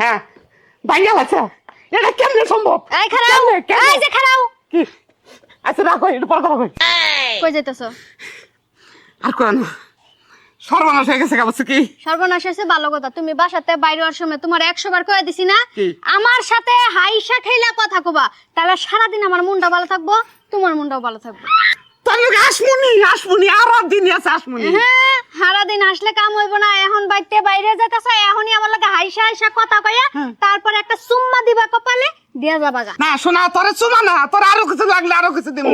হ্যাঁ ভাইয়া আছে এটা কেমনে সম্ভব? এই খারাও? এই যে খারাও কি? আচ্ছা রাখো এটা পর কথা কই কই যাইতেছ? আর কোন? সর্বনাশ হয়ে গেছে কাবছে কি? সর্বনাশ হয়েছে ভালো কথা। তুমি বাসাতে বাইরে হওয়ার সময় তোমার একশো বার কয়ে দিছি না? আমার সাথে হাইসা ঠেলা কথা কবা। তাহলে সারাদিন আমার মনটা ভালো থাকব তোমার মনটাও ভালো থাকব। তার লোক আসমুনি আসমুনি আর দিন আছে আসমুনি। হ্যাঁ। সারাদিন আসলে কাম হইব না এখন বাইতে বাইরে এখনই আমার লাগে হাইসা হাইসা কথা কইয়া হ্যাঁ। তারপর একটা সুম্মা দিবা কপালে দিয়া যাবা গা। না শোনা তোরে চুমা না তোর আরও কিছু লাগলে আরও কিছু দিমু।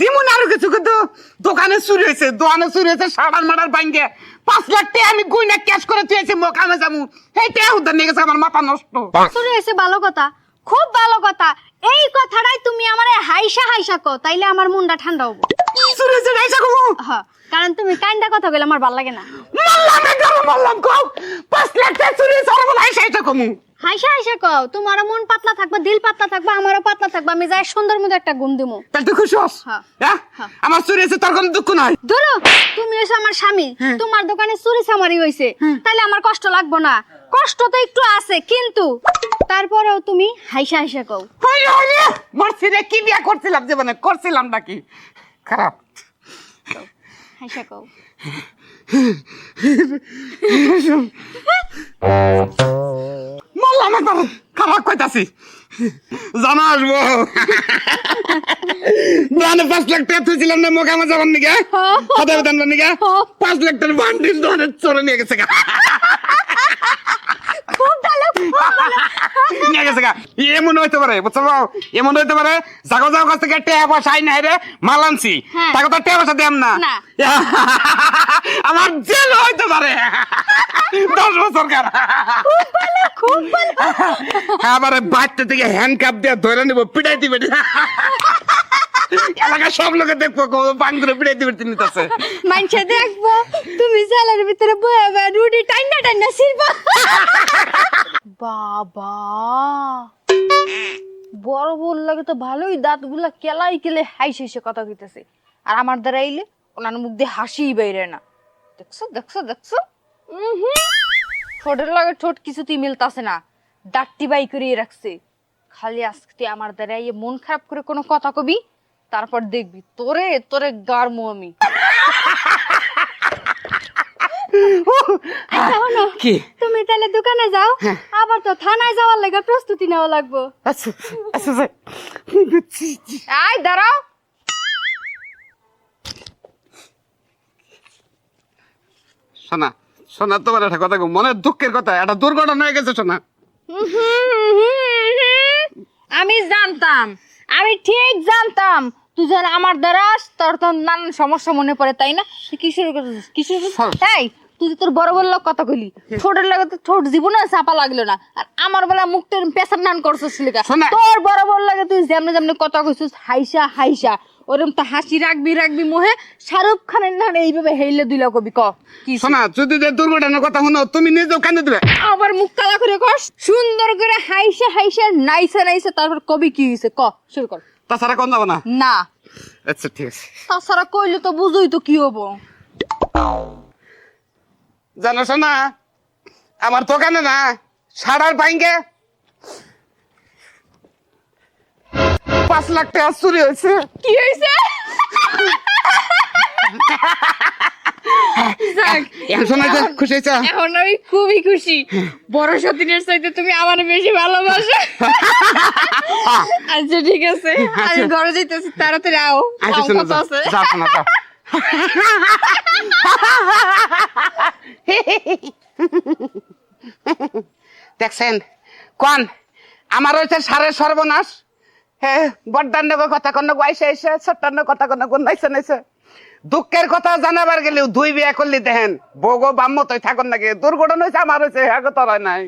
দিমু না আরও কিছু কিন্তু দোকানে চুরি হয়েছে দোকানে চুরি হয়েছে সাড়ার মারার ভাঙ্গে পাঁচ লাখ টাকা আমি গুইনা ক্যাশ করে তুইছি মোকামে যাব এই টাকা উদ্ধার নিয়ে গেছে আমার মাথা নষ্ট। শুরু হয়েছে ভালো কথা খুব ভালো কথা। এই কথাটাই তুমি আমারে হাইসা হাইসা কো তাইলে আমার মনটা ঠান্ডা হব। চুরি হয়েছে যাইছে কমু। হ্যাঁ। কারণ তুমি কাইন্দা কথা কইলে আমার ভালো লাগে না। মারলাম একদম মারলাম কম পাঁচ লাখ টাকা চুরি বলে আইসা আইসা কমু। হাইসা হাইসা কও তোমার মন পাতলা থাকবে দিল পাতলা থাকবে আমারও পাতলা থাকবে আমি যাই সুন্দর মতো একটা গুম দিমু। তাহলে তুই খুশি হস? হ্যাঁ। হ্যাঁ? হ্যাঁ। আমার চুরি হয়েছে তোর কোনো দুঃখ নাই? ধরো তুমি হচ্ছে আমার স্বামী হ্যাঁ। তোমার দোকানে চুরি চামারি হয়েছে তাইলে আমার কষ্ট লাগবো না। কষ্ট তো একটু আছে কিন্তু তারপরেও তুমি হাইসা হাইসা কও। হইলে হইলে। মারছি রে কি বিয়া করছিলাম জীবনে? করছিলাম নাকি? খারাপ। হাইসা কও মারলাম একবার খারাপ কইতাছি। জানা আসব। দানে পাঁচ লাখ টাকা তুইছিলাম না মোকামা যাবার নিকে কথা বেতন নিকে পাঁচ লাখ টাকার বান্ডিল দোকানে চড়ে নিয়ে গেছে গা খুব ভালো খুব ভালো। নিয়ে গেছে গা। এমন হইতে পারে বুঝছ বাবু? এমন হইতে পারে জাগো জাগো কাছ থেকে টেয়া পয়সা আই নাই রে মাল। তাকে তো টেয়া পয়সা দেম না। না। আমার জেল হইতে পারে। দশ বছর কার আবার বাচ্চা থেকে হ্যান্ড কাপ দিয়ে ধরে নিব পিটাই দিবে। এলাকা সব লোকে দেখব পান করে পিটাই দিবে তিনি তাছে মানছে দেখব তুমি জালের ভিতরে বয়ে বয়ে রুটি টাইনা টাইনা ছিড়বা। বাবা। বড় বল লাগে তো ভালোই দাঁতগুলা কেলাই কেলে হাই শেষে কথা কইতেছে। আর আমার দ্বারা আইলে ওনার মুখ দিয়ে হাসিই বাইরে না। দেখছ দেখছ দেখছ। ঠোঁটের লাগে ঠোঁট কিছুতেই মিলতাছে না। দাঁতটি বাই করিয়ে রাখছে। খালি আজকে আমার দ্বারা আইয়ে মন খারাপ করে কোনো কথা কবি তারপর দেখবি তোরে তোরে গারমো আমি। আচ্ছা কি? তাহলে দোকানে যাও আবার তো থানায় যাওয়ার লাগে প্রস্তুতি নেওয়া লাগবো। আচ্ছা আচ্ছা। আয় দাঁড়াও। শোনা শোনা তোমার একটা কথা মনের দুঃখের কথা একটা দুর্ঘটনা হয়ে গেছে শোনা আমি জানতাম আমি ঠিক জানতাম তুই যেন আমার দ্বারা তোর তো নানান সমস্যা মনে পড়ে তাই না? তুই কি শুরু করছিস? কি শুরু করছিস? তুই তো তোর বড় বড় লোক কথা কইলি ছোটের লাগে তো ছোট জীবনে চাপা লাগল না। আর আমার বেলা মুখটের পেশার নান করছিস শোনা। তোর বড় বড় লাগে তুই যেমনে যেমনে কথা কইছিস হাইসা হাইসা ওরম তো হাসি রাখবি রাখবি মোহে শাহরুখ খানের নান এইভাবে হেইলে দিল কবি ক। কি শোনা যদি যে দুর্ঘটনার কথা শুনো তুমি নিজেও কান্দে দিবে। আবার মুখ কালা করে কস। সুন্দর করে হাইসা হাইসা নাইসা নাইসা তারপর কবি কি হইছে? ক শুরু কর। তাছাড়া কোন যাব না? না। আচ্ছা ঠিক আছে। তাছাড়া কইলে তো বুঝুই তো কি হব। জানো শোনা? আমার দোকানে না সাড়ার বাইঙ্গে পাঁচ লাখ টাকা চুরি হয়েছে। কি খুশি হয়েছে? এখন আমি খুবই খুশি। বড় সতীনের চাইতে তুমি আমার বেশি ভালোবাসো। আচ্ছা ঠিক আছে। আমি ঘরে যাইতেছি তাড়াতাড়ি আও। আচ্ছা দেখছেন? কোন? আমার হয়েছে সারে সর্বনাশ। হ্যাঁ বড্ডান্ন কথা কোনো গাইছে এসে ছোট্টান্ন কথা কোনো কোন নাইছে দুঃখের কথা জানাবার গেলেও দুই বিয়া করলি দেখেন। বগো বাম্মতই থাকুন নাকি, দুর্ঘটনা হয়েছে আমার হয়েছে হ্যাঁ তো নাই।